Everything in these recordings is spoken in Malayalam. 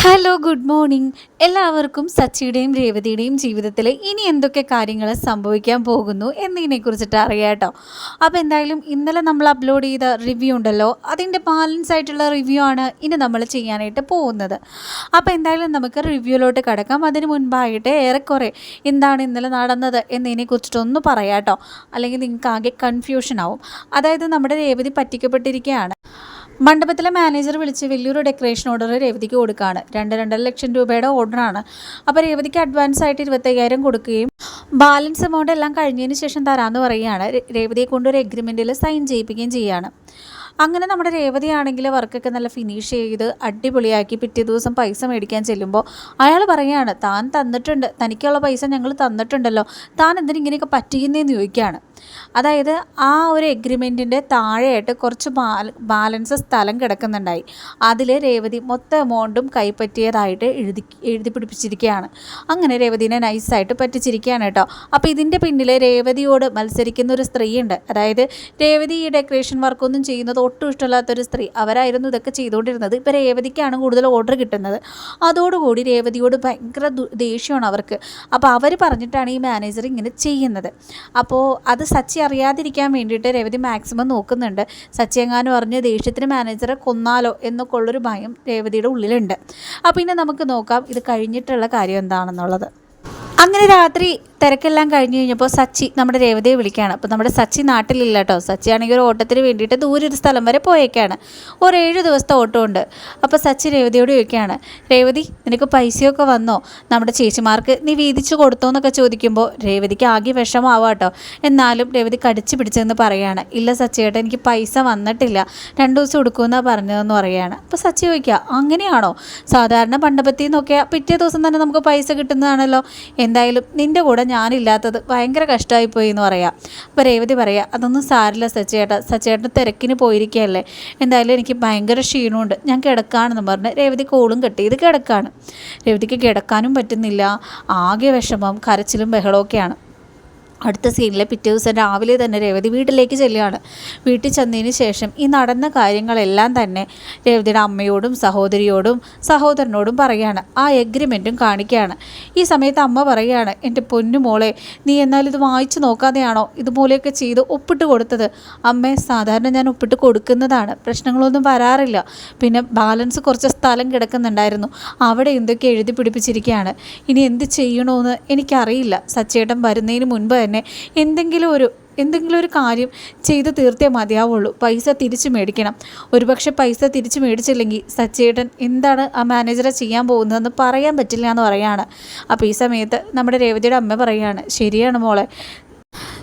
ഹലോ ഗുഡ് മോർണിംഗ് എല്ലാവർക്കും സച്ചിയുടെയും രേവതിയുടെയും ജീവിതത്തിൽ ഇനി എന്തൊക്കെ കാര്യങ്ങൾ സംഭവിക്കാൻ പോകുന്നു എന്നതിനെ കുറിച്ചിട്ട് അറിയാം കേട്ടോ. അപ്പോൾ എന്തായാലും ഇന്നലെ നമ്മൾ അപ്ലോഡ് ചെയ്ത റിവ്യൂ ഉണ്ടല്ലോ. അതിന്റെ ബാലൻസ് ആയിട്ടുള്ള റിവ്യൂ ആണ് ഇനി നമ്മൾ ചെയ്യാനായിട്ട് പോകുന്നത്. അപ്പോൾ എന്തായാലും നമുക്ക് റിവ്യൂലോട്ട് കിടക്കാം. അതിന് മുൻപായിട്ട് ഏറെക്കുറെ എന്താണ് ഇന്നലെ നടന്നത് എന്നതിനെ കുറിച്ചിട്ടൊന്ന് പറയാം കേട്ടോ. അല്ലെങ്കിൽ നിങ്ങൾക്ക് ആകെ കൺഫ്യൂഷൻ ആവും. അതായത് നമ്മുടെ രേവതി പറ്റിക്കപ്പെട്ടിരിക്കുകയാണ്. മണ്ഡപത്തിലെ മാനേജർ വിളിച്ച് വലിയൊരു ഡെക്കറേഷൻ ഓർഡർ രേവതിക്ക് കൊടുക്കുകയാണ് രണ്ട് രണ്ടര ലക്ഷം രൂപയുടെ ഓർഡറാണ് അപ്പോൾ രേവതിക്ക് അഡ്വാൻസ് ആയിട്ട് ഇരുപത്തയ്യായിരം കൊടുക്കുകയും ബാലൻസ് എമൗണ്ട് എല്ലാം കഴിഞ്ഞതിന് ശേഷം തരാമെന്ന് പറയുകയാണ്. രേവതിയെ കൊണ്ട് ഒരു എഗ്രിമെന്റിൽ സൈൻ ചെയ്യിപ്പിക്കുകയും ചെയ്യുകയാണ് അങ്ങനെ നമ്മുടെ രേവതിയാണെങ്കിൽ വർക്കൊക്കെ നല്ല ഫിനിഷ് ചെയ്ത് അടിപൊളിയാക്കി പിറ്റേ ദിവസം പൈസ മേടിക്കാൻ ചെല്ലുമ്പോൾ അയാൾ പറയുകയാണ് താൻ തന്നിട്ടുണ്ട്. തനിക്കുള്ള പൈസ ഞങ്ങൾ തന്നിട്ടുണ്ടല്ലോ. താൻ എന്തിനാ ഇങ്ങനെയൊക്കെ പറ്റിക്കുന്നതെന്ന് ചോദിക്കുകയാണ് അതായത് ആ ഒരു എഗ്രിമെന്റിന്റെ താഴെയായിട്ട് കുറച്ച് ബാല ബാലൻസ് സ്ഥലം കിടക്കുന്നുണ്ടായി. അതിൽ രേവതി മൊത്തം എമൗണ്ടും കൈപ്പറ്റിയതായിട്ട് എഴുതി എഴുതി പിടിപ്പിച്ചിരിക്കുകയാണ് അങ്ങനെ രേവതിനെ നൈസായിട്ട് പറ്റിച്ചിരിക്കുകയാണ് കേട്ടോ. അപ്പോൾ ഇതിന്റെ പിന്നിൽ രേവതിയോട് മത്സരിക്കുന്ന ഒരു സ്ത്രീയുണ്ട്. അതായത് രേവതി ഈ ഡെക്കറേഷൻ വർക്കൊന്നും ചെയ്യുന്നത് ഒട്ടും ഇഷ്ടമില്ലാത്തൊരു സ്ത്രീ. അവരായിരുന്നു ഇതൊക്കെ ചെയ്തുകൊണ്ടിരുന്നത്. ഇപ്പോൾ രേവതിക്കാണ് കൂടുതൽ ഓർഡർ കിട്ടുന്നത്. അതോടുകൂടി രേവതിയോട് ഭയങ്കര ദേഷ്യമാണ് അവർക്ക്. അപ്പോൾ അവർ പറഞ്ഞിട്ടാണ് ഈ മാനേജർ ഇങ്ങനെ ചെയ്യുന്നത്. അപ്പോൾ അത് സച്ചി അറിയാതിരിക്കാൻ വേണ്ടിയിട്ട് രേവതി മാക്സിമം നോക്കുന്നുണ്ട്. സച്ചി എങ്ങാനും പറഞ്ഞ് ദേഷ്യത്തിന് മാനേജറെ കൊന്നാലോ എന്നൊക്കെ ഉള്ളൊരു ഭയം രേവതിയുടെ ഉള്ളിലുണ്ട്. അപ്പോൾ ഇനി നമുക്ക് നോക്കാം ഇത് കഴിഞ്ഞിട്ടുള്ള കാര്യം എന്താണെന്നുള്ളത്. അങ്ങനെ രാത്രി തിരക്കെല്ലാം കഴിഞ്ഞ് കഴിഞ്ഞപ്പോൾ സച്ചി നമ്മുടെ രേവതിയെ വിളിക്കുകയാണ്. അപ്പോൾ നമ്മുടെ സച്ചി നാട്ടിലില്ല കേട്ടോ. സച്ചി ആണെങ്കിൽ ഒരു ഓട്ടത്തിന് വേണ്ടിയിട്ട് ദൂരെ ഒരു സ്ഥലം വരെ പോയേക്കാണ്. ഒരു ഏഴ് ദിവസത്തെ ഓട്ടം ഉണ്ട്. അപ്പോൾ സച്ചി രേവതിയോട് ചോദിക്കുകയാണ് രേവതി നിനക്ക് പൈസയൊക്കെ വന്നോ? നമ്മുടെ ചേച്ചിമാർക്ക് നീ വീതിച്ചു കൊടുത്തോ എന്നൊക്കെ ചോദിക്കുമ്പോൾ രേവതിക്ക് ആകെ വിഷമാവാം കേട്ടോ. എന്നാലും രേവതി കടിച്ചു പിടിച്ചെന്ന് പറയാണ്. ഇല്ല സച്ചിയേട്ടാ എനിക്ക് പൈസ വന്നിട്ടില്ല. രണ്ട് ദിവസം എടുക്കുമെന്നാണ് പറഞ്ഞതെന്ന് പറയുകയാണ് അപ്പോൾ സച്ചി ചോദിക്കുക അങ്ങനെയാണോ? സാധാരണ മണ്ഡപത്തിൽ നിന്നൊക്കെ പിറ്റേ ദിവസം തന്നെ നമുക്ക് പൈസ കിട്ടുന്നതാണല്ലോ. എന്തായാലും നിന്റെ കൂടെ ഞാനില്ലാത്തത് ഭയങ്കര കഷ്ടമായി പോയി എന്ന് പറയാം. അപ്പോൾ രേവതി പറയാം അതൊന്നും സാരില്ല സച്ചേട്ടാ സച്ചേട്ടൻ തിരക്കിന് പോയിരിക്കുകയല്ലേ എന്തായാലും എനിക്ക് ഭയങ്കര ക്ഷീണമുണ്ട് ഞാൻ കിടക്കാണെന്ന് പറഞ്ഞ് രേവതി കോളും കെട്ടി. ഇത് കിടക്കാണ്. രേവതിക്ക് കിടക്കാനും പറ്റുന്നില്ല. ആകെ വിഷമം കരച്ചിലും ബഹളമൊക്കെയാണ്. അടുത്ത സീനിലെ പിറ്റേ ദിവസം രാവിലെ തന്നെ രേവതി വീട്ടിലേക്ക് ചെല്ലുകയാണ്. വീട്ടിൽ ചെന്നതിന് ശേഷം ഈ നടന്ന കാര്യങ്ങളെല്ലാം തന്നെ രേവതിയുടെ അമ്മയോടും സഹോദരിയോടും സഹോദരനോടും പറയുകയാണ്. ആ എഗ്രിമെന്റും കാണിക്കുകയാണ്. ഈ സമയത്ത് അമ്മ പറയുകയാണ് എന്റെ പൊന്നു മോളെ നീ എന്നാൽ ഇത് വായിച്ചു നോക്കാതെയാണോ ഇതുപോലെയൊക്കെ ചെയ്ത് ഒപ്പിട്ട് കൊടുത്തത്? അമ്മേ സാധാരണ ഞാൻ ഒപ്പിട്ട് കൊടുക്കുന്നതാണ്. പ്രശ്നങ്ങളൊന്നും വരാറില്ല. പിന്നെ ബാലൻസ് കുറച്ച് സ്ഥലം കിടക്കുന്നുണ്ടായിരുന്നു. അവിടെ എന്തൊക്കെ എഴുതി പിടിപ്പിച്ചിരിക്കുകയാണ്? ഇനി എന്ത് ചെയ്യണമെന്ന് എനിക്കറിയില്ല. സച്ചേട്ടൻ വരുന്നതിന് മുൻപ് തന്നെ എന്തെങ്കിലും ഒരു എന്തെങ്കിലും ഒരു കാര്യം ചെയ്ത് തീർത്തേ മതിയാവുള്ളൂ. പൈസ തിരിച്ചു മേടിക്കണം. ഒരുപക്ഷെ പൈസ തിരിച്ചു മേടിച്ചില്ലെങ്കിൽ സച്ചേട്ടൻ എന്താണ് ആ മാനേജറെ ചെയ്യാൻ പോകുന്നതെന്ന് പറയാൻ പറ്റില്ല എന്ന് പറയാണ്. അപ്പോൾ ഈ സമയത്ത് നമ്മുടെ രേവതിയുടെ അമ്മ പറയുകയാണ് ശരിയാണ് മോളെ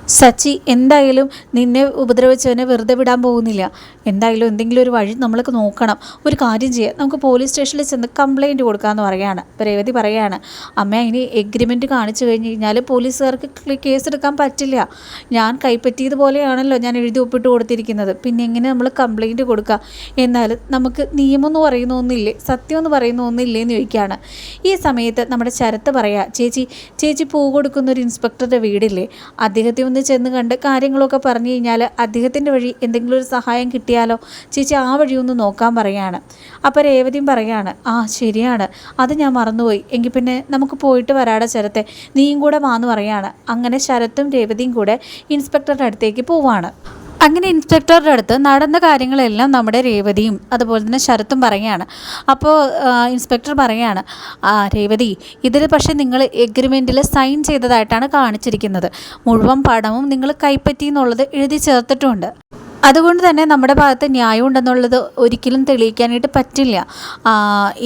സച്ചി എന്തായാലും നിന്നെ ഉപദ്രവിച്ചവനെ വെറുതെ വിടാൻ പോകുന്നില്ല. എന്തായാലും എന്തെങ്കിലും ഒരു വഴി നമ്മൾക്ക് നോക്കണം. ഒരു കാര്യം ചെയ്യാം. നമുക്ക് പോലീസ് സ്റ്റേഷനിൽ ചെന്ന് കംപ്ലയിന്റ് കൊടുക്കാമെന്ന് പറയുകയാണ്. അപ്പോൾ രേവതി പറയുകയാണ് അമ്മ ഇനി എഗ്രിമെന്റ് കാണിച്ചു കഴിഞ്ഞ് കഴിഞ്ഞാൽ പോലീസുകാർക്ക് കേസ് എടുക്കാൻ പറ്റില്ല. ഞാൻ കൈപ്പറ്റിയതുപോലെയാണല്ലോ ഞാൻ എഴുതി ഒപ്പിട്ട് കൊടുത്തിരിക്കുന്നത്. പിന്നെ എങ്ങനെ നമ്മൾ കംപ്ലയിന്റ് കൊടുക്കുക എന്നാൽ നമുക്ക് നിയമം എന്ന് പറയുന്ന ഒന്നില്ലേ? സത്യം എന്ന് പറയുന്ന ഒന്നില്ലേ എന്ന് ചോദിക്കുകയാണ്. ഈ സമയത്ത് നമ്മുടെ ശരത്ത് പറയുക ചേച്ചി ചേച്ചി പൂ കൊടുക്കുന്ന ഒരു ഇൻസ്പെക്ടറുടെ വീടില്ലേ? അദ്ദേഹത്തെ ഒന്ന് ചെന്ന് കണ്ട് കാര്യങ്ങളൊക്കെ പറഞ്ഞു കഴിഞ്ഞാൽ അദ്ദേഹത്തിന്റെ വഴി എന്തെങ്കിലും ഒരു സഹായം കിട്ടിയാലോ? ചേച്ചി ആ വഴി ഒന്ന് നോക്കാൻ പറയാണ്. അപ്പോൾ രേവതിയും പറയാണ് ആ ശരിയാണ്. അത് ഞാൻ മറന്നുപോയി. എങ്കിൽ പിന്നെ നമുക്ക് പോയിട്ട് വരാടെ ശരത്തെ. നീയും കൂടെ വാന്ന് പറയാണ്. അങ്ങനെ ശരത്തും രേവതിയും കൂടെ ഇൻസ്പെക്ടറുടെ അടുത്തേക്ക് പോവാണ്. അങ്ങനെ ഇൻസ്പെക്ടറുടെ അടുത്ത് നടന്ന കാര്യങ്ങളെല്ലാം നമ്മുടെ രേവതിയും അതുപോലെ തന്നെ ശരത്തും പറയുകയാണ്. അപ്പോൾ ഇൻസ്പെക്ടർ പറയുകയാണ് രേവതി ഇതിൽ പക്ഷേ നിങ്ങൾ എഗ്രിമെന്റിൽ സൈൻ ചെയ്തതായിട്ടാണ് കാണിച്ചിരിക്കുന്നത്. മുഴുവൻ പണവും നിങ്ങൾ കൈപ്പറ്റി എന്നുള്ളത് എഴുതി ചേർത്തിട്ടുമുണ്ട് അതുകൊണ്ട് തന്നെ നമ്മുടെ ഭാഗത്ത് ന്യായം ഉണ്ടെന്നുള്ളത് ഒരിക്കലും തെളിയിക്കാനായിട്ട് പറ്റില്ല.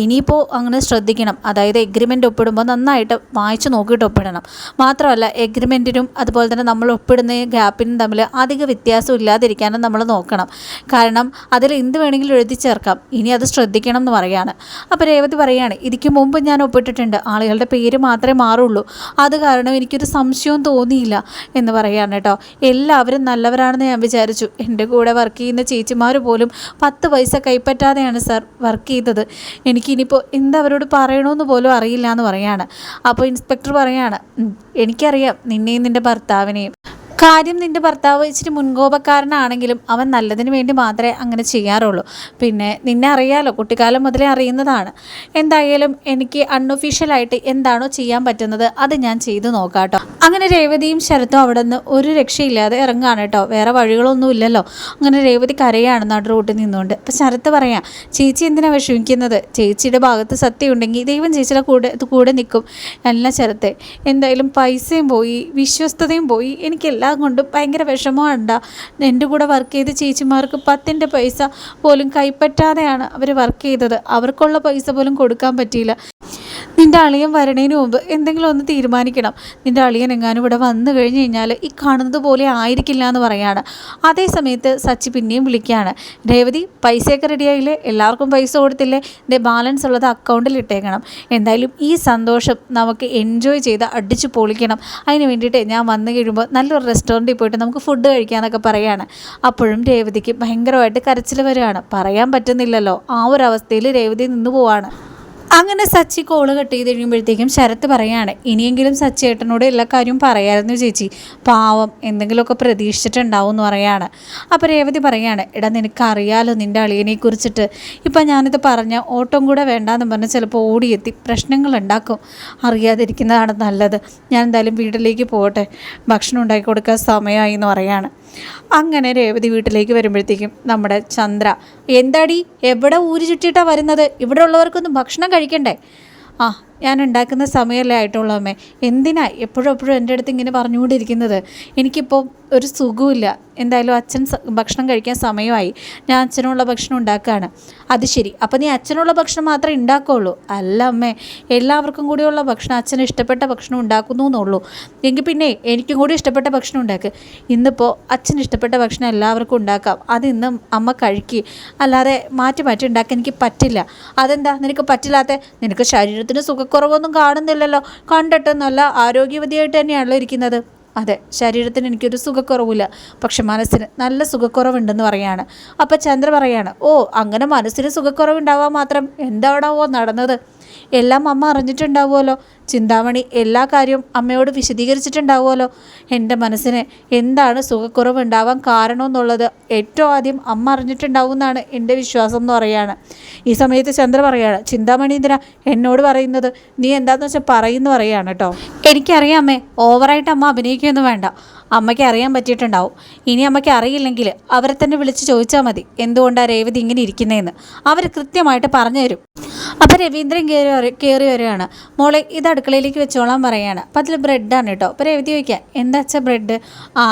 ഇനിയിപ്പോൾ അങ്ങനെ ശ്രദ്ധിക്കണം. അതായത് എഗ്രിമെന്റ് ഒപ്പിടുമ്പോൾ നന്നായിട്ട് വായിച്ച് നോക്കിയിട്ട് ഒപ്പിടണം. മാത്രമല്ല എഗ്രിമെന്റിനും അതുപോലെ തന്നെ നമ്മൾ ഒപ്പിടുന്ന ഗ്യാപ്പിനും തമ്മിൽ അധിക വ്യത്യാസം ഇല്ലാതിരിക്കാനും നമ്മൾ നോക്കണം. കാരണം അതിൽ എന്ത് വേണമെങ്കിലും എഴുതി ചേർക്കാം. ഇനി അത് ശ്രദ്ധിക്കണം എന്ന് പറയാണ് അപ്പോൾ രേവതി പറയാണ് ഇതിക്ക് മുമ്പ് ഞാൻ ഒപ്പിട്ടിട്ടുണ്ട്. ആളുകളുടെ പേര് മാത്രമേ മാറുള്ളൂ. അത് കാരണം എനിക്കൊരു സംശയവും തോന്നിയില്ല എന്ന് പറയുകയാണ് കേട്ടോ. എല്ലാവരും നല്ലവരാണെന്ന് ഞാൻ വിചാരിച്ചു. എന്റെ കൂടെ വർക്ക് ചെയ്യുന്ന ചേച്ചിമാർ പോലും പത്ത് പൈസ കൈപ്പറ്റാതെയാണ് സാർ വർക്ക് ചെയ്തത്. എനിക്കിനിയിപ്പോൾ എന്തവരോട് പറയണമെന്ന് പോലും അറിയില്ല എന്ന് പറയാണ്. അപ്പോൾ ഇൻസ്പെക്ടർ പറയാണ് "ഉം, എനിക്കറിയാം നിന്നെയും നിന്റെ ഭർത്താവിനെയും. കാര്യം നിന്റെ ഭർത്താവ് ഇച്ചിരി മുൻകോപക്കാരനാണെങ്കിലും അവൻ നല്ലതിന് വേണ്ടി മാത്രമേ അങ്ങനെ ചെയ്യാറുള്ളൂ. പിന്നെ നിന്നെ അറിയാലോ കുട്ടിക്കാലം മുതലേ അറിയുന്നതാണ്. എന്തായാലും എനിക്ക് അൺഒഫീഷ്യലായിട്ട് എന്താണോ ചെയ്യാൻ പറ്റുന്നത് അത് ഞാൻ ചെയ്തു നോക്കാട്ടോ. അങ്ങനെ രേവതിയും ശരത്തും അവിടെ നിന്ന് ഒരു രക്ഷയില്ലാതെ ഇറങ്ങുകയാണ് കേട്ടോ. വേറെ വഴികളൊന്നും ഇല്ലല്ലോ. അങ്ങനെ രേവതി കരയാണ് നട റൂട്ടിൽ നിന്നുകൊണ്ട്. അപ്പം ശരത്ത് പറയാം ചേച്ചി എന്തിനാ വിഷമിക്കുന്നത്? ചേച്ചിയുടെ ഭാഗത്ത് സത്യം ഉണ്ടെങ്കിൽ ദൈവം ചേച്ചിയുടെ കൂടെ കൂടെ നിൽക്കും. എല്ലാം ശരത്തെ എന്തായാലും പൈസയും പോയി വിശ്വസ്തതയും പോയി. എനിക്കെല്ലാം കൊണ്ടും ഭയങ്കര വിഷമമുണ്ട്. എന്റെ കൂടെ വർക്ക് ചെയ്ത ചേച്ചിമാർക്ക് പത്തിന്റെ പൈസ പോലും കൈപ്പറ്റാതെയാണ് അവർ വർക്ക് ചെയ്തത്. അവർക്കുള്ള പൈസ പോലും കൊടുക്കാൻ പറ്റിയില്ല. നിന്റെ അളിയൻ വരണേന് മുമ്പ് എന്തെങ്കിലും ഒന്ന് തീരുമാനിക്കണം. നിന്റെ അളിയൻ എങ്ങാനും ഇവിടെ വന്നു കഴിഞ്ഞു കഴിഞ്ഞാൽ ഈ കാണുന്നത് പോലെ ആയിരിക്കില്ല എന്ന് പറയാണ്. അതേ സമയത്ത് സച്ചി പിന്നെയും വിളിക്കുകയാണ്. രേവതി പൈസയൊക്കെ റെഡിയായില്ലേ എല്ലാവർക്കും പൈസ കൊടുത്തില്ലേ? എന്റെ ബാലൻസ് ഉള്ളത് അക്കൗണ്ടിൽ ഇട്ടേക്കണം. എന്തായാലും ഈ സന്തോഷം നമുക്ക് എൻജോയ് ചെയ്ത് അടിച്ചു പൊളിക്കണം. അതിന് വേണ്ടിയിട്ട് ഞാൻ വന്നു കഴിയുമ്പോൾ നല്ലൊരു റെസ്റ്റോറന്റിൽ പോയിട്ട് നമുക്ക് ഫുഡ് കഴിക്കാമെന്നൊക്കെ പറയാണ്. അപ്പോഴും രേവതിക്ക് ഭയങ്കരമായിട്ട് കരച്ചിൽ വരികയാണ്. പറയാൻ പറ്റുന്നില്ലല്ലോ. ആ ഒരു അവസ്ഥയിൽ രേവതി നിന്ന് പോവാണ്. അങ്ങനെ സച്ചി കോൾ കട്ട് ചെയ്ത് കഴിയുമ്പോഴത്തേക്കും ശരത്ത് പറയാണ് ഇനിയെങ്കിലും സച്ചി ഏട്ടനോട് എല്ലാ കാര്യവും പറയാമായിരുന്നു ചേച്ചി. പാവം എന്തെങ്കിലുമൊക്കെ പ്രതീക്ഷിച്ചിട്ടുണ്ടാവും എന്ന് പറയാണ്. അപ്പോൾ രേവതി പറയാണ് എടാ നിനക്കറിയാലോ നിന്റെ അളിയനെ കുറിച്ചിട്ട് ഇപ്പം ഞാനിത് പറഞ്ഞ ഓട്ടം കൂടെ വേണ്ടാന്ന് പറഞ്ഞ് ചിലപ്പോൾ ഓടിയെത്തി പ്രശ്നങ്ങൾ ഉണ്ടാക്കും. അറിയാതിരിക്കുന്നതാണ് നല്ലത്. ഞാൻ എന്തായാലും വീട്ടിലേക്ക് പോകട്ടെ. ഭക്ഷണം ഉണ്ടാക്കി കൊടുക്കാൻ സമയമായി എന്ന് പറയാണ്. അങ്ങനെ രേവതി വീട്ടിലേക്ക് വരുമ്പോഴത്തേക്കും നമ്മുടെ ചന്ദ്ര എന്താടി? എവിടെ ഊര് ചുറ്റിയിട്ടാണ് വരുന്നത്? ഇവിടെ ഉള്ളവർക്കൊന്നും ഭക്ഷണം കഴിക്കണ്ടേ? ആ ഞാൻ ഉണ്ടാക്കുന്ന സമയമല്ലേ ആയിട്ടുള്ളമ്മേ എന്തിനാ എപ്പോഴും എപ്പോഴും എന്റെ അടുത്ത് ഇങ്ങനെ പറഞ്ഞുകൊണ്ടിരിക്കുന്നത്? എനിക്കിപ്പോൾ ഒരു സുഖമില്ല എന്തായാലും അച്ഛൻ ഭക്ഷണം കഴിക്കാൻ സമയമായി. ഞാൻ അച്ഛനുള്ള ഭക്ഷണം ഉണ്ടാക്കുകയാണ് അത് ശരി. അപ്പോൾ നീ അച്ഛനുള്ള ഭക്ഷണം മാത്രമേ ഉണ്ടാക്കുകയുള്ളൂ അല്ല അമ്മേ. എല്ലാവർക്കും കൂടിയുള്ള ഭക്ഷണം അച്ഛന് ഇഷ്ടപ്പെട്ട ഭക്ഷണം ഉണ്ടാക്കുന്നു എന്നുള്ളൂ. എങ്കിൽ പിന്നെ എനിക്കും കൂടി ഇഷ്ടപ്പെട്ട ഭക്ഷണം ഉണ്ടാക്കുക ഇന്നിപ്പോൾ അച്ഛന് ഇഷ്ടപ്പെട്ട ഭക്ഷണം എല്ലാവർക്കും ഉണ്ടാക്കാം. അത് ഇന്ന് അമ്മ കഴിക്കുക അല്ലാതെ മാറ്റി മാറ്റി ഉണ്ടാക്കാൻ എനിക്ക് പറ്റില്ല. അതെന്താ? നിനക്ക് പറ്റില്ലാത്ത? നിനക്ക് ശരീരത്തിന് സുഖക്കുറവൊന്നും കാണുന്നില്ലല്ലോ. കണ്ടിട്ട് നല്ല ആരോഗ്യവതിയായിട്ട് തന്നെയാണല്ലോ ഇരിക്കുന്നത്. അതെ ശരീരത്തിന് എനിക്കൊരു സുഖക്കുറവില്ല. പക്ഷെ മനസ്സിന് നല്ല സുഖക്കുറവുണ്ടെന്ന് പറയാണ്. അപ്പം ചന്ദ്ര പറയാണ് ഓ അങ്ങനെ മനസ്സിന് സുഖക്കുറവുണ്ടാവാൻ മാത്രം എന്താണാവോ നടന്നത്? എല്ലാം അമ്മ അറിഞ്ഞിട്ടുണ്ടാവുമല്ലോ. ചിന്താമണി എല്ലാ കാര്യവും അമ്മയോട് വിശദീകരിച്ചിട്ടുണ്ടാവുമല്ലോ. എന്റെ മനസ്സിന് എന്താണ് സുഖക്കുറവ് ഉണ്ടാവാൻ കാരണമെന്നുള്ളത് ഏറ്റവും ആദ്യം അമ്മ അറിഞ്ഞിട്ടുണ്ടാവും എന്നാണ് എന്റെ വിശ്വാസം എന്ന് പറയുകയാണ് ഈ സമയത്ത് ചന്ദ്ര പറയുകയാണ് ചിന്താമണി എന്തിനാ എന്നോട് പറയുന്നത്? നീ എന്താണെന്ന് വെച്ചാൽ പറയുന്നു പറയുകയാണ് കേട്ടോ. എനിക്കറിയാം അമ്മേ ഓവറായിട്ട് അമ്മ അഭിനയിക്കുകയൊന്നും വേണ്ട. അമ്മയ്ക്ക് അറിയാൻ പറ്റിയിട്ടുണ്ടാവും. ഇനി അമ്മയ്ക്ക് അറിയില്ലെങ്കിൽ അവരെ തന്നെ വിളിച്ച് ചോദിച്ചാൽ മതി. എന്തുകൊണ്ടാണ് രേവതി ഇങ്ങനെ ഇരിക്കുന്നതെന്ന് അവർ കൃത്യമായിട്ട് പറഞ്ഞു തരും. അപ്പോൾ രവീന്ദ്രൻ കയറി കയറി വരികയാണ്. മോളെ ഇത് അടുക്കളയിലേക്ക് വെച്ചോളാൻ പറയുകയാണ് അപ്പം അതിൽ ബ്രെഡാണ് കേട്ടോ. അപ്പോൾ രവതി ചോദിക്കാം എന്താ വെച്ചാൽ ബ്രെഡ് ആ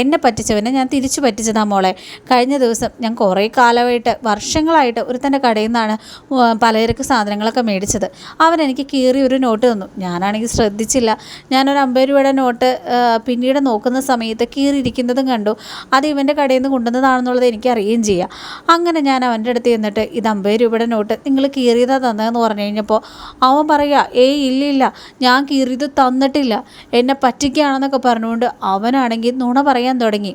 എന്നെ പറ്റിച്ചവനെ ഞാൻ തിരിച്ചു പറ്റിച്ചതാ മോളെ. കഴിഞ്ഞ ദിവസം ഞാൻ കുറേ കാലമായിട്ട് വർഷങ്ങളായിട്ട് ഒരു തന്റെ കടയിൽ നിന്നാണ് പലചരക്ക് സാധനങ്ങളൊക്കെ മേടിച്ചത്. അവൻ എനിക്ക് കീറി ഒരു നോട്ട് തന്നു. ഞാനാണെങ്കിൽ ശ്രദ്ധിച്ചില്ല. ഞാനൊരു അമ്പത് രൂപയുടെ നോട്ട് പിന്നീട് നോക്കുന്ന സമയത്ത് കീറിയിരിക്കുന്നതും കണ്ടു. അത് ഇവന്റെ കടയിൽ നിന്ന് കൊണ്ടുവന്നതാണെന്നുള്ളത് എനിക്ക് അറിയുകയും ചെയ്യാം. അങ്ങനെ ഞാൻ അവന്റെ അടുത്ത് ചെന്നിട്ട് ഇത് അമ്പത് രൂപയുടെ നോട്ട് നിങ്ങൾ കീറിയതാ തന്നതെന്ന് പറഞ്ഞു കഴിഞ്ഞപ്പോൾ അവൻ പറയുക ഏ ഇല്ല ഇല്ല ഞാൻ കീറിയത് തന്നിട്ടില്ല. എന്നെ പറ്റിക്കുകയാണെന്നൊക്കെ പറഞ്ഞുകൊണ്ട് അവനാണെങ്കിൽ നുണ പറയാൻ തുടങ്ങി.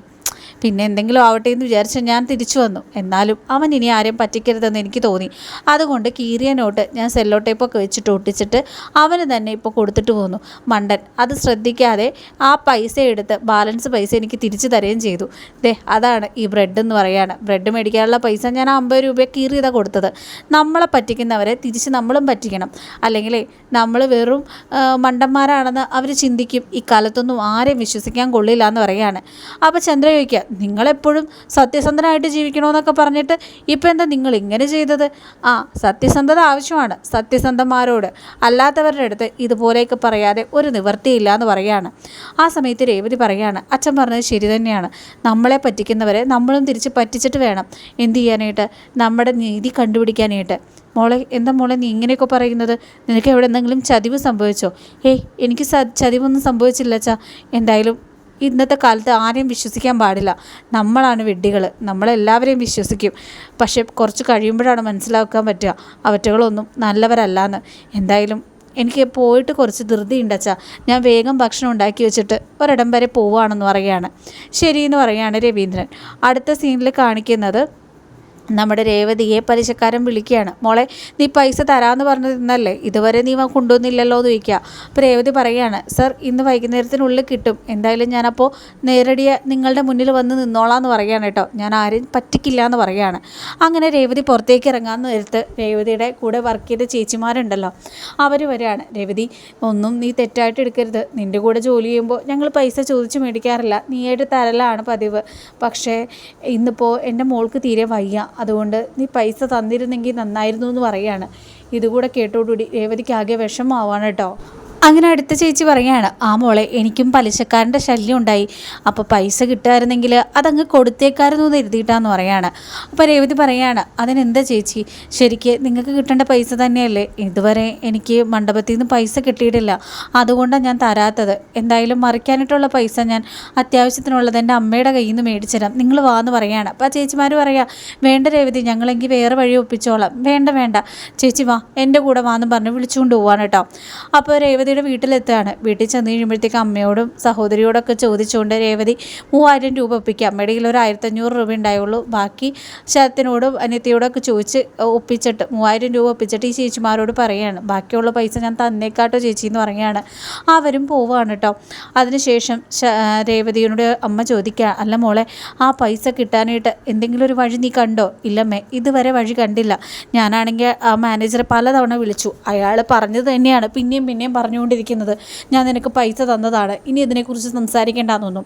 പിന്നെ എന്തെങ്കിലും ആവട്ടെ എന്ന് വിചാരിച്ച് ഞാൻ തിരിച്ചു വന്നു. എന്നാലും അവൻ ഇനി ആരെയും പറ്റിക്കരുതെന്ന് എനിക്ക് തോന്നി. അതുകൊണ്ട് കീറിയ നോട്ട് ഞാൻ സെല്ലോ ടേപ്പൊക്കെ വെച്ചിട്ട് ഒട്ടിച്ചിട്ട് അവന് തന്നെ ഇപ്പോൾ കൊടുത്തിട്ട് പോന്നു. മണ്ടൻ അത് ശ്രദ്ധിക്കാതെ ആ പൈസ എടുത്ത് ബാലൻസ് പൈസ എനിക്ക് തിരിച്ചു തരുകയും ചെയ്തു. ദേ അതാണ് ഈ ബ്രെഡ് എന്ന് പറയുകയാണ് ബ്രെഡ് മേടിക്കാനുള്ള പൈസ ഞാൻ അമ്പത് രൂപ കീറിയതാണ് കൊടുത്തത്. നമ്മളെ പറ്റിക്കുന്നവരെ തിരിച്ച് നമ്മളും പറ്റിക്കണം. അല്ലെങ്കിൽ നമ്മൾ വെറും മണ്ടന്മാരാണെന്ന് അവർ ചിന്തിക്കും. ഇക്കാലത്തൊന്നും ആരെയും വിശ്വസിക്കാൻ കൊള്ളില്ല എന്ന് പറയുകയാണ് അപ്പോൾ ചന്ദ്ര നിങ്ങളെപ്പോഴും സത്യസന്ധനായിട്ട് ജീവിക്കണമെന്നൊക്കെ പറഞ്ഞിട്ട് ഇപ്പം എന്താ നിങ്ങൾ ഇങ്ങനെ ചെയ്തത്? ആ സത്യസന്ധത ആവശ്യമാണ്. സത്യസന്ധന്മാരോട് അല്ലാത്തവരുടെ അടുത്ത് ഇതുപോലെയൊക്കെ പറയാതെ ഒരു നിവൃത്തിയില്ല എന്ന് പറയാണ്. ആ സമയത്ത് രേവതി പറയാണ് അച്ഛൻ പറഞ്ഞത് ശരി തന്നെയാണ്. നമ്മളെ പറ്റിക്കുന്നവരെ നമ്മളും തിരിച്ച് പറ്റിച്ചിട്ട് വേണം. എന്ത് ചെയ്യാനായിട്ട്? നമ്മുടെ നീതി കണ്ടുപിടിക്കാനായിട്ട്. മോളെ എന്താ മോളെ നീ ഇങ്ങനെയൊക്കെ പറയുന്നത്? നിനക്ക് എവിടെ എന്തെങ്കിലും ചതിവ് സംഭവിച്ചോ? ഏയ് എനിക്ക് ചതിവൊന്നും സംഭവിച്ചില്ല അച്ഛാ. എന്തായാലും ഇന്നത്തെ കാലത്ത് ആരെയും വിശ്വസിക്കാൻ പാടില്ല. നമ്മളാണ് വിഡ്ഢികൾ നമ്മളെല്ലാവരെയും വിശ്വസിക്കും. പക്ഷെ കുറച്ച് കഴിയുമ്പോഴാണ് മനസ്സിലാക്കാൻ പറ്റുക അവറ്റകളൊന്നും നല്ലവരല്ലാന്ന്. എന്തായാലും എനിക്ക് പോയിട്ട് കുറച്ച് ധൃതി ഉണ്ടച്ചാ ഞാൻ വേഗം ഭക്ഷണം ഉണ്ടാക്കി വെച്ചിട്ട് ഒരിടം വരെ പോവുകയാണെന്ന് പറയുകയാണ്. ശരിയെന്ന് പറയുകയാണ് രവീന്ദ്രൻ. അടുത്ത സീനിൽ കാണിക്കുന്നത് നമ്മുടെ രേവതിയെ പലിശക്കാരൻ വിളിക്കുകയാണ്. മോളെ നീ പൈസ തരാമെന്ന് പറഞ്ഞു നിന്നല്ലേ ഇതുവരെ നീ കൊണ്ടുവന്നില്ലല്ലോ എന്ന് ചോദിക്കുക. അപ്പോൾ രേവതി പറയുകയാണ് സർ ഇന്ന് വൈകുന്നേരത്തിനുള്ളിൽ കിട്ടും. എന്തായാലും ഞാനപ്പോൾ നേരടിയ നിങ്ങളുടെ മുന്നിൽ വന്ന് നിന്നോളാം എന്ന് പറയുകയാണ് കേട്ടോ. ഞാൻ ആരും പറ്റിക്കില്ല എന്ന് പറയുകയാണ്. അങ്ങനെ രേവതി പുറത്തേക്ക് ഇറങ്ങാൻ നേരത്ത് രേവതിയുടെ കൂടെ വർക്ക് ചെയ്ത ചേച്ചിമാരുണ്ടല്ലോ. അവർ വരികയാണ്. രേവതി ഒന്നും നീ തെറ്റായിട്ട് എടുക്കരുത്. നിന്റെ കൂടെ ജോലി ചെയ്യുമ്പോൾ ഞങ്ങൾ പൈസ ചോദിച്ച് മേടിക്കാറില്ല. നീയായിട്ട് തരലാണ് പതിവ്. പക്ഷേ ഇന്നിപ്പോൾ എന്റെ മോൾക്ക് തീരെ വയ്യ. അതുകൊണ്ട് നീ പൈസ തന്നിരുന്നെങ്കിൽ നന്നായിരുന്നു എന്ന് പറയാണ് ഇതുകൂടെ കേട്ടോടുകൂടി രേവതിക്ക് ആകെ വിഷമമാവാണ് കേട്ടോ. അങ്ങനെ അടുത്ത ചേച്ചി പറയുകയാണ് ആ മോളെ എനിക്കും പലിശക്കാരന്റെ ശല്യം ഉണ്ടായി. അപ്പോൾ പൈസ കിട്ടുമായിരുന്നെങ്കിൽ അതങ്ങ് കൊടുത്തേക്കായിരുന്നു എന്ന് എഴുതിയിട്ടാന്ന് പറയാണ് അപ്പോൾ രേവതി പറയുകയാണ് അതിനെന്താ ചേച്ചി? ശരിക്ക് നിങ്ങൾക്ക് കിട്ടേണ്ട പൈസ തന്നെയല്ലേ? ഇതുവരെ എനിക്ക് മണ്ഡപത്തിൽ നിന്ന് പൈസ കിട്ടിയിട്ടില്ല. അതുകൊണ്ടാണ് ഞാൻ തരാത്തത്. എന്തായാലും മറിക്കാനായിട്ടുള്ള പൈസ ഞാൻ അത്യാവശ്യത്തിനുള്ളത് എന്റെ അമ്മയുടെ കയ്യിൽ നിന്ന് മേടിച്ചു തരാം നിങ്ങൾ വാ എന്ന് പറയാണ് അപ്പോൾ ആ ചേച്ചിമാർ പറയാം വേണ്ട രേവതി ഞങ്ങളെങ്കിൽ വേറെ വഴി ഒപ്പിച്ചോളാം. വേണ്ട വേണ്ട. ചേച്ചി വാ എന്റെ കൂടെ വാന്ന് പറഞ്ഞ് വിളിച്ചുകൊണ്ട് പോവാണ് കേട്ടോ. അപ്പോൾ രേവതിയുടെ വീട്ടിലെത്തുകയാണ്. വീട്ടിൽ ചെന്ന് കഴിയുമ്പോഴത്തേക്ക് അമ്മയോടും സഹോദരിയോടൊക്കെ ചോദിച്ചുകൊണ്ട് രേവതി മൂവായിരം രൂപ ഒപ്പിക്കുക അമ്മയുടെ കയ്യിൽ ഒരു ആയിരത്തഞ്ഞൂറ് രൂപ ഉണ്ടായുള്ളൂ. ബാക്കി ശരത്തിനോടും അനിയത്തിയോടൊക്കെ ചോദിച്ച് ഒപ്പിച്ചിട്ട് മൂവായിരം രൂപ ഒപ്പിച്ചിട്ട് ഈ ചേച്ചിമാരോട് പറയുകയാണ്. ബാക്കിയുള്ള പൈസ ഞാൻ തന്നേക്കാട്ടോ ചേച്ചി എന്ന് പറയുകയാണ്. അവരും പോവുകയാണ് കേട്ടോ അതിനുശേഷം രേവതിയോട് അമ്മ ചോദിക്കുക അല്ല മോളെ ആ പൈസ കിട്ടാനായിട്ട് എന്തെങ്കിലും ഒരു വഴി നീ കണ്ടോ? ഇല്ലമ്മേ ഇതുവരെ വഴി കണ്ടില്ല. ഞാനാണെങ്കിൽ ആ മാനേജറെ പലതവണ വിളിച്ചു. അയാൾ പറഞ്ഞത് തന്നെയാണ്. പിന്നെയും പിന്നെയും പറഞ്ഞുകൊണ്ടിരിക്കുന്നത് ഞാൻ നിനക്ക് പൈസ തന്നതാണ് ഇനി ഇതിനെക്കുറിച്ച് സംസാരിക്കേണ്ടെന്നൊന്നും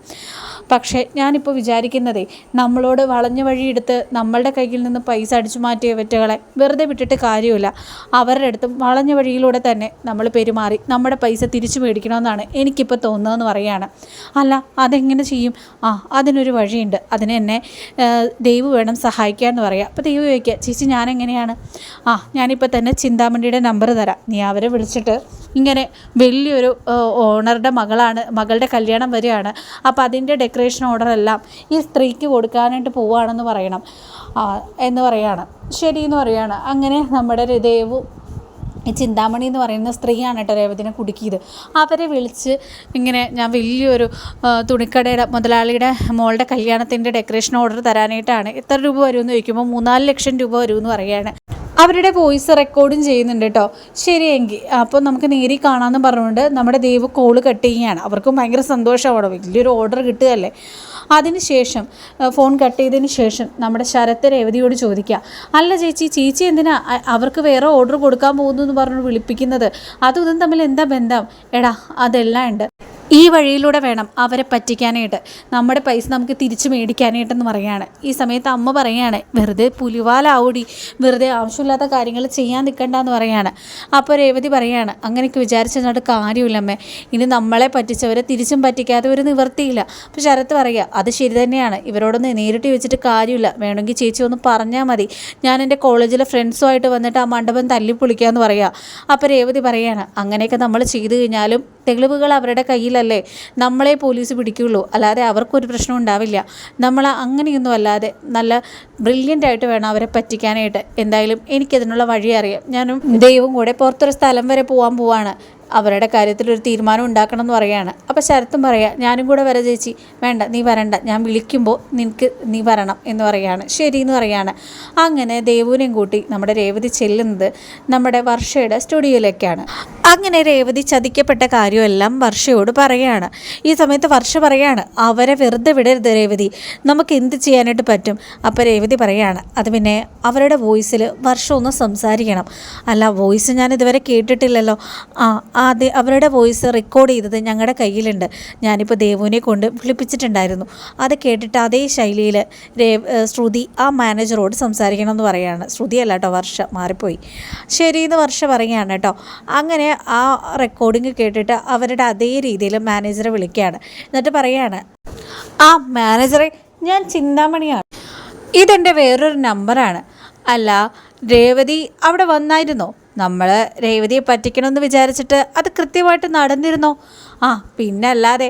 പക്ഷേ ഞാനിപ്പോൾ വിചാരിക്കുന്നതേ നമ്മളോട് വളഞ്ഞ വഴിയെടുത്ത് നമ്മളുടെ കയ്യിൽ നിന്ന് പൈസ അടിച്ചു മാറ്റിയ വെറ്റകളെ വെറുതെ വിട്ടിട്ട് കാര്യമില്ല. അവരുടെ അടുത്തും വളഞ്ഞ വഴിയിലൂടെ തന്നെ നമ്മൾ പെരുമാറി നമ്മുടെ പൈസ തിരിച്ചു മേടിക്കണമെന്നാണ് എനിക്കിപ്പോൾ തോന്നുന്നതെന്ന് പറയുകയാണ്. അല്ല അതെങ്ങനെ ചെയ്യും? ആ അതിനൊരു വഴിയുണ്ട്. അതിനെന്നെ ദൈവം വേണം സഹായിക്കുക എന്ന് പറയാം. അപ്പോൾ ദൈവം ചോദിക്കുക ചേച്ചി ഞാനെങ്ങനെയാണ്? ആ ഞാനിപ്പോൾ തന്നെ ചിന്താമണിയുടെ നമ്പർ തരാം. നീ അവരെ വിളിച്ചിട്ട് ഇങ്ങനെ വലിയൊരു ഓണറുടെ മകളാണ് മകളുടെ കല്യാണം വരികയാണ് അപ്പോൾ അതിന്റെ ഡെക്കറേഷൻ ഓർഡറെല്ലാം ഈ സ്ത്രീക്ക് കൊടുക്കാനായിട്ട് പോവുകയാണെന്ന് പറയണം. എന്ന് പറയാണ്. ശരി എന്ന് പറയാണ്. അങ്ങനെ നമ്മുടെ ദേവു ചിന്താമണി എന്ന് പറയുന്ന സ്ത്രീയാണ് കേട്ടോ രേവതിനെ കുടുക്കിയത്. അവരെ വിളിച്ച് ഇങ്ങനെ ഞാൻ വലിയൊരു തുണിക്കടയുടെ മുതലാളിയുടെ മോളുടെ കല്യാണത്തിന്റെ ഡെക്കറേഷൻ ഓർഡർ തരാനായിട്ടാണ്. എത്ര രൂപ വരുമെന്ന് ചോദിക്കുമ്പോൾ മൂന്നാൽ ലക്ഷം രൂപ വരുമെന്ന് പറയുകയാണ് അവരുടെ വോയിസ് റെക്കോർഡും ചെയ്യുന്നുണ്ട് കേട്ടോ. ശരിയെങ്കിൽ അപ്പോൾ നമുക്ക് നേരി കാണാമെന്ന് പറഞ്ഞുകൊണ്ട് നമ്മുടെ ദേവ് കോൾ കട്ട് ചെയ്യുകയാണ്. അവർക്കും ഭയങ്കര സന്തോഷമാണ്? വലിയൊരു ഓർഡർ കിട്ടുകയല്ലേ? അതിനുശേഷം ഫോൺ കട്ട് ചെയ്തതിന് ശേഷം നമ്മുടെ ശരത്ത് രേവതിയോട് ചോദിക്കുക അല്ല ചേച്ചി ചേച്ചി എന്തിനാ അവർക്ക് വേറെ ഓർഡർ കൊടുക്കാൻ പോകുന്നു എന്ന് പറഞ്ഞു വിളിപ്പിക്കുന്നത്? അതും ഇതും തമ്മിൽ എന്താ ബന്ധം? എടാ അതെല്ലാം ഉണ്ട്. ഈ വഴിയിലൂടെ വേണം അവരെ പറ്റിക്കാനായിട്ട്. നമ്മുടെ പൈസ നമുക്ക് തിരിച്ചു മേടിക്കാനായിട്ടെന്ന് പറയുകയാണ്. ഈ സമയത്ത് അമ്മ പറയുകയാണ് വെറുതെ പുലിവാലാവൂടി വെറുതെ ആവശ്യമില്ലാത്ത കാര്യങ്ങൾ ചെയ്യാൻ നിൽക്കണ്ടെന്ന് പറയുകയാണ്. അപ്പോൾ രേവതി പറയുകയാണ് അങ്ങനെയൊക്കെ വിചാരിച്ചതിനോട് കാര്യമില്ലമ്മേ ഇനി നമ്മളെ പറ്റിച്ചവരെ തിരിച്ചും പറ്റിക്കാതെ ഒരു നിവർത്തിയില്ല അപ്പോൾ ശരത്ത് പറയുക അത് ശരി തന്നെയാണ്. ഇവരോടൊന്ന് നേരിട്ട് വെച്ചിട്ട് കാര്യമില്ല. വേണമെങ്കിൽ ചേച്ചി ഒന്ന് പറഞ്ഞാൽ മതി. ഞാൻ എന്റെ കോളേജിലെ ഫ്രണ്ട്സുമായിട്ട് വന്നിട്ട് ആ മണ്ഡപം തല്ലിപ്പൊളിക്കുക എന്ന് പറയുക. അപ്പോൾ രേവതി പറയുകയാണ് അങ്ങനെയൊക്കെ നമ്മൾ ചെയ്തു കഴിഞ്ഞാലും തെളിവുകൾ അവരുടെ കയ്യിലല്ലേ? നമ്മളെ പോലീസ് പിടിക്കുകയുള്ളൂ അല്ലാതെ അവർക്കൊരു പ്രശ്നം ഉണ്ടാവില്ല. നമ്മൾ അങ്ങനെയൊന്നും അല്ലാതെ നല്ല ബ്രില്യന്റ് ആയിട്ട് വേണം അവരെ പറ്റിക്കാനായിട്ട്. എന്തായാലും എനിക്കതിനുള്ള വഴി അറിയാം. ഞാനും ദൈവം കൂടെ പുറത്തൊരു സ്ഥലം വരെ പോകാൻ പോവാണ്. അവരുടെ കാര്യത്തിൽ ഒരു തീരുമാനം ഉണ്ടാക്കണം എന്ന് പറയുകയാണ്. അപ്പോൾ ശരത്തും പറയുക ഞാനും കൂടെ വരെ ചേച്ചി. വേണ്ട നീ വരണ്ട. ഞാൻ വിളിക്കുമ്പോൾ നിനക്ക് നീ വരണം എന്ന് പറയുകയാണ്. ശരി എന്ന് പറയുകയാണ്. അങ്ങനെ ദേവുവിനെയും കൂട്ടി നമ്മുടെ രേവതി ചെല്ലുന്നത് നമ്മുടെ വർഷയുടെ സ്റ്റുഡിയോയിലേക്കാണ്. അങ്ങനെ രേവതി ചതിക്കപ്പെട്ട കാര്യമെല്ലാം വർഷയോട് പറയുകയാണ്. ഈ സമയത്ത് വർഷ പറയാണ് അവരെ വെറുതെ വിടരുത് രേവതി. നമുക്ക് എന്ത് ചെയ്യാനായിട്ട് പറ്റും? അപ്പോൾ രേവതി പറയാണ് അത് പിന്നെ അവരുടെ വോയിസിൽ വർഷം ഒന്ന് സംസാരിക്കണം. അല്ല വോയിസ് ഞാൻ ഇതുവരെ കേട്ടിട്ടില്ലല്ലോ. ആ ആദ്യം അവരുടെ വോയിസ് റെക്കോർഡ് ചെയ്തത് ഞങ്ങളുടെ കയ്യിലുണ്ട്. ഞാനിപ്പോൾ ദേവുവിനെ കൊണ്ട് വിളിപ്പിച്ചിട്ടുണ്ടായിരുന്നു. അത് കേട്ടിട്ട് അതേ ശൈലിയിൽ ശ്രുതി ആ മാനേജറോട് സംസാരിക്കണം എന്ന് പറയുകയാണ് ശ്രുതി അല്ല കേട്ടോ വർഷ മാറിപ്പോയി. ശരി എന്ന് വർഷ പറയുകയാണ് കേട്ടോ അങ്ങനെ ആ റെക്കോർഡിങ് കേട്ടിട്ട് അവരുടെ അതേ രീതിയിൽ മാനേജറെ വിളിക്കുകയാണ്. എന്നിട്ട് പറയുകയാണ് ആ മാനേജറെ ഞാൻ ചിന്താമണിയാണ്. ഇതെന്റെ വേറൊരു നമ്പറാണ് അല്ല രേവതി അവിടെ വന്നായിരുന്നോ? നമ്മൾ രേവതിയെ പറ്റിക്കണമെന്ന് വിചാരിച്ചിട്ട് അത് കൃത്യമായിട്ട് നടന്നിരുന്നോ? ആ പിന്നെ അല്ലാതെ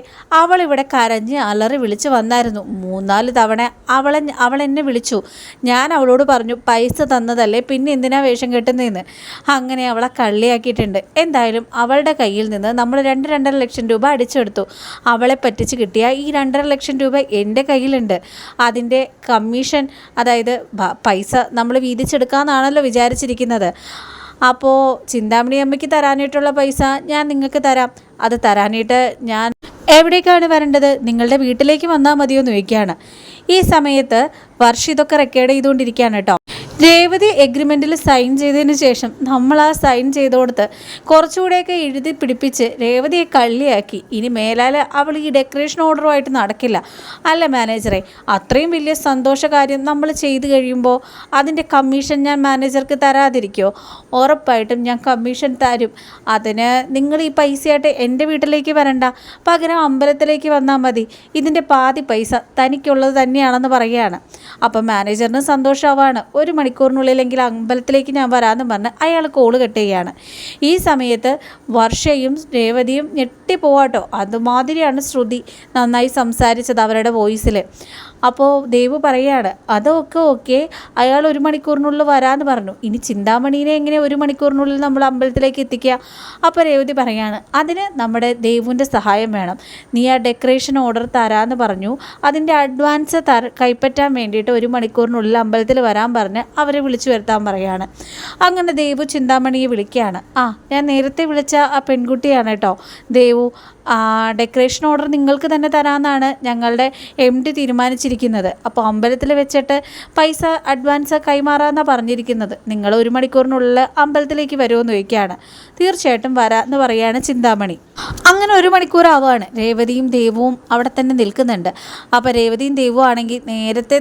ഇവിടെ കരഞ്ഞ് അലറി വിളിച്ച് വന്നായിരുന്നു. മൂന്നാൽ തവണ അവളെ അവൾ എന്നെ വിളിച്ചു. ഞാൻ അവളോട് പറഞ്ഞു പൈസ തന്നതല്ലേ പിന്നെ എന്തിനാ വേഷം കെട്ടുന്നതെന്ന് അങ്ങനെ അവളെ കള്ളിയാക്കിയിട്ടുണ്ട്. എന്തായാലും അവളുടെ കയ്യിൽ നിന്ന് നമ്മൾ രണ്ട് രണ്ടര ലക്ഷം രൂപ അടിച്ചെടുത്തു. അവളെ പറ്റിച്ച് കിട്ടിയ ഈ രണ്ടര ലക്ഷം രൂപ എന്റെ കയ്യിലുണ്ട്. അതിന്റെ കമ്മീഷൻ അതായത് പൈസ നമ്മൾ വീതിച്ചെടുക്കാമെന്നാണല്ലോ വിചാരിച്ചിരിക്കുന്നത്. അപ്പോൾ ചിന്താമണി അമ്മയ്ക്ക് തരാനായിട്ടുള്ള പൈസ ഞാൻ നിങ്ങൾക്ക് തരാം. അത് തരാനായിട്ട് ഞാൻ എവിടേക്കാണ് വരേണ്ടത്? നിങ്ങളുടെ വീട്ടിലേക്ക് വന്നാൽ മതിയോ എന്ന് ചോദിക്കുകയാണ്. ഈ സമയത്ത് വർഷ ഇതൊക്കെ റെക്കോർഡ് ചെയ്തുകൊണ്ടിരിക്കുകയാണ് കേട്ടോ. രേവതി എഗ്രിമെന്റിൽ സൈൻ ചെയ്തതിന് ശേഷം നമ്മൾ ആ സൈൻ ചെയ്ത് കൊടുത്ത് കുറച്ചുകൂടെയൊക്കെ എഴുതി പിടിപ്പിച്ച് രേവതിയെ കള്ളിയാക്കി. ഇനി മേലാൽ അവൾ ഈ ഡെക്കറേഷൻ ഓർഡറുമായിട്ട് നടക്കില്ല. അല്ല മാനേജറെ അത്രയും വലിയ സന്തോഷ കാര്യം നമ്മൾ ചെയ്തു കഴിയുമ്പോൾ അതിന്റെ കമ്മീഷൻ ഞാൻ മാനേജർക്ക് തരാതിരിക്കുമോ ഉറപ്പായിട്ടും ഞാൻ കമ്മീഷൻ തരും. അതിന് നിങ്ങൾ ഈ പൈസയായിട്ട് എന്റെ വീട്ടിലേക്ക് വരണ്ട. പകരം അമ്പലത്തിലേക്ക് വന്നാൽ മതി. ഇതിന്റെ പാതി പൈസ തനിക്കുള്ളത് തന്നെയാണെന്ന് പറയുകയാണ്. അപ്പം മാനേജറിന് സന്തോഷമാവാണ്. ഒരു മണിക്കൂറിനുള്ളിലെങ്കിൽ അമ്പലത്തിലേക്ക് ഞാൻ വരാമെന്ന് പറഞ്ഞ് അയാൾ കോൾ കെട്ടുകയാണ്. ഈ സമയത്ത് വർഷയും രേവതിയും ഞെട്ടിപ്പോവാട്ടോ. അതുമാതിരിയാണ് ശ്രുതി നന്നായി സംസാരിച്ചത് അവരുടെ വോയിസിൽ അപ്പോൾ ദേവ് പറയാണ് അതൊക്കെ ഓക്കെ അയാൾ ഒരു മണിക്കൂറിനുള്ളിൽ വരാമെന്ന് പറഞ്ഞു. ഇനി ചിന്താമണീനെ എങ്ങനെ ഒരു മണിക്കൂറിനുള്ളിൽ നമ്മൾ അമ്പലത്തിലേക്ക് എത്തിക്കുക? അപ്പോൾ രേവതി പറയാണ് അതിന് നമ്മുടെ ദേവുവിന്റെ സഹായം വേണം. നീ ആ ഡെക്കറേഷൻ ഓർഡർ തരാമെന്ന് പറഞ്ഞു. അതിന്റെ അഡ്വാൻസ് തര കൈപ്പറ്റാൻ വേണ്ടിയിട്ട് ഒരു മണിക്കൂറിനുള്ളിൽ അമ്പലത്തിൽ വരാൻ പറഞ്ഞ് അവരെ വിളിച്ചു വരുത്താൻ പറയാണ്. അങ്ങനെ ദേവു ചിന്താമണിയെ വിളിക്കുകയാണ്. ആ ഞാൻ നേരത്തെ വിളിച്ച ആ പെൺകുട്ടിയാണ് കേട്ടോ. ദേവു ഡെക്കറേഷൻ ഓർഡർ നിങ്ങൾക്ക് തന്നെ തരാമെന്നാണ് ഞങ്ങളുടെ എം ഡി തീരുമാനിച്ചിരിക്കുന്നത്. അപ്പോൾ അമ്പലത്തിൽ വെച്ചിട്ട് പൈസ അഡ്വാൻസ് കൈമാറാമെന്നാണ് പറഞ്ഞിരിക്കുന്നത്. നിങ്ങൾ ഒരു മണിക്കൂറിനുള്ളിൽ അമ്പലത്തിലേക്ക് വരുമെന്ന് ചോദിക്കുകയാണ്. തീർച്ചയായിട്ടും വരാമെന്ന് പറയാണ് ചിന്താമണി. അങ്ങനെ ഒരു മണിക്കൂറാവാണ്. രേവതിയും ദേവവും അവിടെ തന്നെ നിൽക്കുന്നുണ്ട്. അപ്പോൾ രേവതിയും ദേവവും ആണെങ്കിൽ നേരത്തെ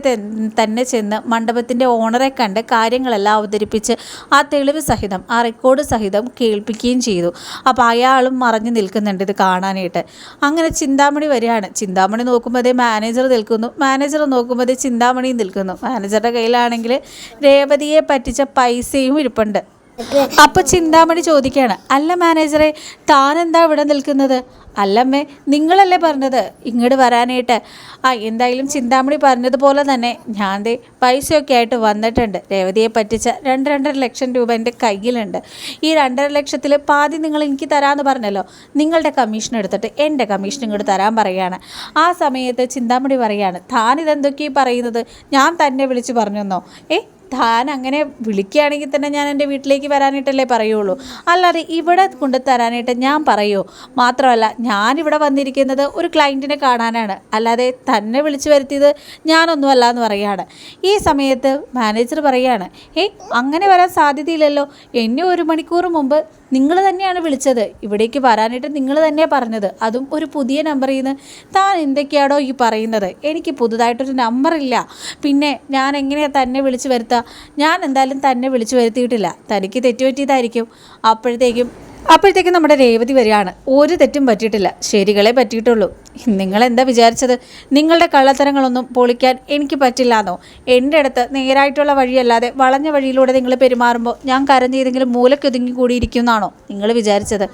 തന്നെ ചെന്ന് മണ്ഡപത്തിന്റെ ഓണറെ കണ്ട് കാര്യങ്ങളെല്ലാം അവതരിപ്പിച്ച് ആ തെളിവ് സഹിതം ആ റെക്കോർഡ് സഹിതം കേൾപ്പിക്കുകയും ചെയ്തു. അപ്പോൾ അയാളും മറഞ്ഞു നിൽക്കുന്നുണ്ട് ഇത് കാണാനായിട്ട്. അങ്ങനെ ചിന്താമണി വരികയാണ്. ചിന്താമണി നോക്കുമ്പോൾ മാനേജർ നിൽക്കുന്നു. മാനേജർ നോക്കുമ്പോൾ ചിന്താമണിയും നിൽക്കുന്നു. മാനേജറുടെ കയ്യിലാണെങ്കിൽ രേവതിയെ പറ്റിച്ച പൈസയും ഇരിപ്പുണ്ട്. അപ്പൊ ചിന്താമണി ചോദിക്കുകയാണ് അല്ല മാനേജറെ എന്താ ഇവിടെ നിൽക്കുന്നത്? അല്ലമ്മേ നിങ്ങളല്ലേ പറഞ്ഞത്? ഇങ്ങോട്ട് വരാനായിട്ട്. ആ എന്തായാലും ചിന്താമണി പറഞ്ഞതുപോലെ തന്നെ. ഞാൻ ദേ പൈസയൊക്കെ ആയിട്ട് വന്നിട്ടുണ്ട്. രേവതിയെ പറ്റിച്ച രണ്ട് രണ്ടര ലക്ഷം രൂപ എന്റെ കയ്യിലുണ്ട്. ഈ രണ്ടര ലക്ഷത്തിൽ പാതി നിങ്ങൾ എനിക്ക് തരാമെന്ന് പറഞ്ഞല്ലോ. നിങ്ങളുടെ കമ്മീഷൻ എടുത്തിട്ട് എന്റെ കമ്മീഷൻ ഇങ്ങോട്ട് തരാൻ പറയുകയാണ് ആ സമയത്ത് ചിന്താമണി പറയുകയാണ് താനിതെന്തൊക്കെയാണ് പറയുന്നത്? ഞാൻ തന്നെ വിളിച്ച് പറഞ്ഞെന്നോ? ഏ താൻ അങ്ങനെ വിളിക്കുകയാണെങ്കിൽ തന്നെ ഞാൻ എന്റെ വീട്ടിലേക്ക് വരാനായിട്ടല്ലേ പറയുള്ളൂ. അല്ലാതെ ഇവിടെ കൊണ്ട് തരാനായിട്ട് ഞാൻ പറയുമോ മാത്രമല്ല ഞാനിവിടെ വന്നിരിക്കുന്നത് ഒരു ക്ലയന്റിനെ കാണാനാണ്. അല്ലാതെ തന്നെ വിളിച്ചു വരുത്തിയത് ഞാനൊന്നുമല്ല എന്ന് പറയുകയാണ്. ഈ സമയത്ത് മാനേജർ പറയുകയാണ് ഏയ് അങ്ങനെ വരാൻ സാധ്യതയില്ലല്ലോ. എന്നെ ഒരു മണിക്കൂർ മുമ്പ് നിങ്ങൾ തന്നെയാണ് വിളിച്ചത്. ഇവിടേക്ക് വരാനായിട്ട് നിങ്ങൾ തന്നെയാണ് പറഞ്ഞത്. അതും ഒരു പുതിയ നമ്പറിൽ നിന്ന് താൻ എന്തൊക്കെയാണോ ഈ പറയുന്നത്. എനിക്ക് പുതുതായിട്ടൊരു നമ്പറില്ല പിന്നെ ഞാൻ എങ്ങനെയാണ് തന്നെ വിളിച്ചു വരുത്തുക ഞാൻ എന്തായാലും തന്നെ വിളിച്ചു വരുത്തിയിട്ടില്ല. തനിക്ക് തെറ്റുപറ്റിയതായിരിക്കും അപ്പോഴത്തേക്കും അപ്പോഴത്തേക്കും നമ്മുടെ രേവതി വരികയാണ്. ഒരു തെറ്റും പറ്റിയിട്ടില്ല. ശരികളെ പറ്റിയിട്ടുള്ളൂ. നിങ്ങൾ എന്താ വിചാരിച്ചത്? നിങ്ങളുടെ കള്ളത്തരങ്ങളൊന്നും പൊളിക്കാൻ എനിക്ക് പറ്റില്ലാന്നോ? എന്റെ അടുത്ത് നേരായിട്ടുള്ള വഴിയല്ലാതെ വളഞ്ഞ വഴിയിലൂടെ നിങ്ങൾ പെരുമാറുമ്പോൾ ഞാൻ കരഞ്ഞ് ഏതെങ്കിലും മൂലക്കൊതുങ്ങി കൂടിയിരിക്കുന്നാണോ നിങ്ങൾ വിചാരിച്ചത്?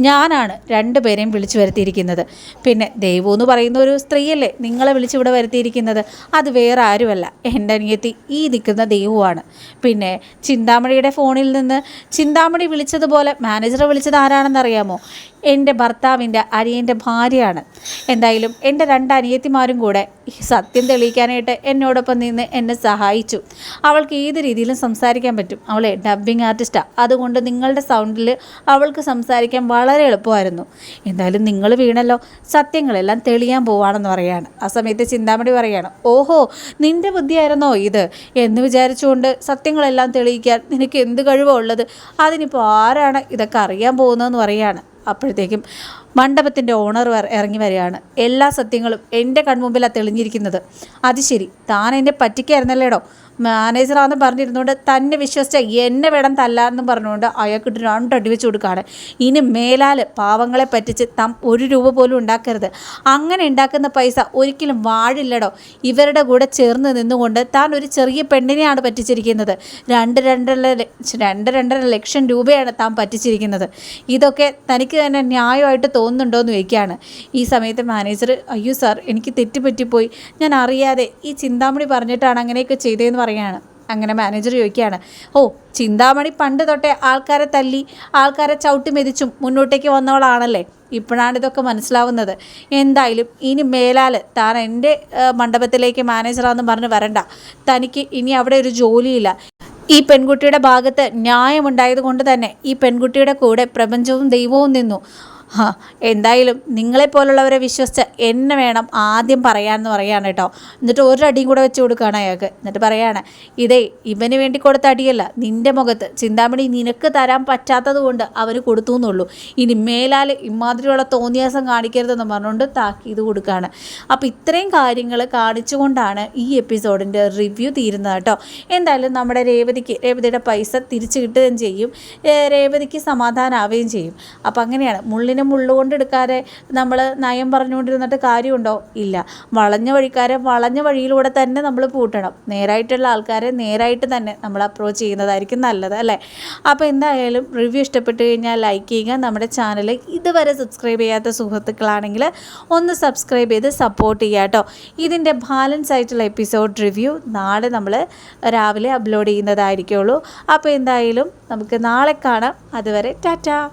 ഞാനാണ് രണ്ടു പേരെയും വിളിച്ചു വരുത്തിയിരിക്കുന്നത്. പിന്നെ ദൈവം എന്ന് പറയുന്ന ഒരു സ്ത്രീയല്ലേ നിങ്ങളെ വിളിച്ചിവിടെ വരുത്തിയിരിക്കുന്നത്? അത് വേറെ ആരുമല്ല. എന്റെ അനിയത്തി ഈ നിൽക്കുന്ന ദൈവമാണ് പിന്നെ ചിന്താമണിയുടെ ഫോണിൽ നിന്ന് ചിന്താമണി വിളിച്ചതുപോലെ മാനേജറെ വിളിച്ചത് ആരാണെന്നറിയാമോ? എന്റെ ഭർത്താവിന്റെ അനിയന്റെ ഭാര്യയാണ്. എന്തായാലും എന്റെ രണ്ട് അനിയത്തിമാരും കൂടെ സത്യം തെളിയിക്കാനായിട്ട് എന്നോടൊപ്പം നിന്ന് എന്നെ സഹായിച്ചു. അവൾക്ക് ഏത് രീതിയിലും സംസാരിക്കാൻ പറ്റും. അവളെ ഡബ്ബിംഗ് ആർട്ടിസ്റ്റാണ് അതുകൊണ്ട് നിങ്ങളുടെ സൗണ്ടിൽ അവൾക്ക് സംസാരിക്കാൻ വളരെ എളുപ്പമായിരുന്നു. എന്തായാലും നിങ്ങൾ വീണല്ലോ. സത്യങ്ങളെല്ലാം തെളിയാൻ പോവാണെന്ന് പറയാണ്. ആ സമയത്ത് ചിന്താമണി പറയാണ് ഓഹോ നിന്റെ ബുദ്ധിയായിരുന്നോ ഇത്? എന്ന് വിചാരിച്ചുകൊണ്ട് സത്യങ്ങളെല്ലാം തെളിയിക്കാൻ നിനക്ക് എന്ത് കഴിവാണ് ഉള്ളത്? അതിനിപ്പോൾ ആരാണ് ഇതൊക്കെ അറിയാൻ പോകുന്നതെന്ന് പറയാണ്. അപ്പോഴത്തേക്കും മണ്ഡപത്തിന്റെ ഓണർ ഇറങ്ങി വരികയാണ്. എല്ലാ സത്യങ്ങളും എന്റെ കൺമുമ്പിലാണ് തെളിഞ്ഞിരിക്കുന്നത്. അത് ശരി താൻ എന്നെ പറ്റിക്കായിരുന്നല്ലേടോ? മാനേജറാന്ന് പറഞ്ഞിരുന്നുകൊണ്ട് തന്നെ വിശ്വസിച്ച എന്നെ വേണം തല്ലാന്ന് പറഞ്ഞുകൊണ്ട് അയാൾക്കിട്ട് രണ്ടടി വെച്ച് കൊടുക്കുകയാണ്. ഇനി മേലാൽ പാവങ്ങളെ പറ്റിച്ച് തം ഒരു രൂപ പോലും ഉണ്ടാക്കരുത്. അങ്ങനെ ഉണ്ടാക്കുന്ന പൈസ ഒരിക്കലും വാഴില്ലടോ. ഇവരുടെ കൂടെ ചേർന്ന് നിന്നുകൊണ്ട് താൻ ഒരു ചെറിയ പെണ്ണിനെയാണ് പറ്റിച്ചിരിക്കുന്നത്. രണ്ട് രണ്ടര രണ്ട് രണ്ടര ലക്ഷം രൂപയാണ് താൻ പറ്റിച്ചിരിക്കുന്നത്. ഇതൊക്കെ തനിക്ക് തന്നെ ന്യായമായിട്ട് തോന്നുന്നുണ്ടോ എന്ന് ചോദിക്കുകയാണ്. ഈ സമയത്ത് മാനേജർ അയ്യോ സാർ എനിക്ക് തെറ്റുപറ്റിപ്പോയി ഞാൻ അറിയാതെ ഈ ചിന്താമണി പറഞ്ഞിട്ടാണ് അങ്ങനെയൊക്കെ ചെയ്തതെന്ന് പറയാണ് അങ്ങനെ മാനേജർ ചോദിക്കുകയാണ് ഓ ചിന്താമണി പണ്ട് തൊട്ടേ ആൾക്കാരെ തല്ലി ആൾക്കാരെ ചവിട്ടി മെതിച്ചും മുന്നോട്ടേക്ക് വന്നവളാണല്ലേ? ഇപ്പോഴാണ് ഇതൊക്കെ മനസ്സിലാവുന്നത്. എന്തായാലും ഇനി മേലാൽ താൻ എന്റെ മണ്ഡപത്തിലേക്ക് മാനേജറാന്ന് പറഞ്ഞ് വരണ്ട. തനിക്ക് ഇനി അവിടെ ഒരു ജോലിയില്ല. ഈ പെൺകുട്ടിയുടെ ഭാഗത്ത് ന്യായമുണ്ടായത് കൊണ്ട് തന്നെ ഈ പെൺകുട്ടിയുടെ കൂടെ പ്രപഞ്ചവും ദൈവവും നിന്നു. എന്തായാലും നിങ്ങളെപ്പോലുള്ളവരെ വിശ്വസിച്ച് എന്നെ വേണം ആദ്യം പറയാമെന്ന് പറയാണ് കേട്ടോ. എന്നിട്ട് ഒരടിയും കൂടെ വെച്ച് കൊടുക്കുകയാണ് അയാൾക്ക്. എന്നിട്ട് പറയാണ് ഇതേ ഇവന് വേണ്ടി കൊടുത്ത അടിയല്ല. നിന്റെ മുഖത്ത് ചിന്താമണി നിനക്ക് തരാൻ പറ്റാത്തത് കൊണ്ട് അവർ കൊടുത്തു എന്നുള്ളൂ. ഇനി മേലാൽ ഇമാതിരിയുള്ള തോന്നിയാസം കാണിക്കരുതെന്ന് പറഞ്ഞുകൊണ്ട് താക്കീത് കൊടുക്കുകയാണ്. അപ്പോൾ ഇത്രയും കാര്യങ്ങൾ കാണിച്ചുകൊണ്ടാണ് ഈ എപ്പിസോഡിന്റെ റിവ്യൂ തീരുന്നത് കേട്ടോ. എന്തായാലും നമ്മുടെ രേവതിക്ക് രേവതിയുടെ പൈസ തിരിച്ചു കിട്ടുകയും ചെയ്യും. രേവതിക്ക് സമാധാനമാവുകയും ചെയ്യും. അപ്പോൾ അങ്ങനെയാണ് മുള്ളിനെ മുള്ളുകൊണ്ട് എടുക്കാതെ നമ്മൾ നയം പറഞ്ഞുകൊണ്ടിരുന്നിട്ട് കാര്യമുണ്ടോ? ഇല്ല. വളഞ്ഞ വഴിക്കാരെ വളഞ്ഞ വഴിയിലൂടെ തന്നെ നമ്മൾ പൂട്ടണം. നേരായിട്ടുള്ള ആൾക്കാരെ നേരായിട്ട് തന്നെ നമ്മൾ അപ്രോച്ച് ചെയ്യുന്നതായിരിക്കും നല്ലത് അല്ലേ? അപ്പോൾ എന്തായാലും റിവ്യൂ ഇഷ്ടപ്പെട്ട് കഴിഞ്ഞാൽ ലൈക്ക് ചെയ്യുക. നമ്മുടെ ചാനൽ ഇതുവരെ സബ്സ്ക്രൈബ് ചെയ്യാത്ത സുഹൃത്തുക്കളാണെങ്കിൽ ഒന്ന് സബ്സ്ക്രൈബ് ചെയ്ത് സപ്പോർട്ട് ചെയ്യുക കേട്ടോ. ഇതിന്റെ ബാലൻസ് ആയിട്ടുള്ള എപ്പിസോഡ് റിവ്യൂ നാളെ നമ്മൾ രാവിലെ അപ്ലോഡ് ചെയ്യുന്നതായിരിക്കുള്ളൂ. അപ്പോൾ എന്തായാലും നമുക്ക് നാളെ കാണാം. അതുവരെ ടാറ്റാ.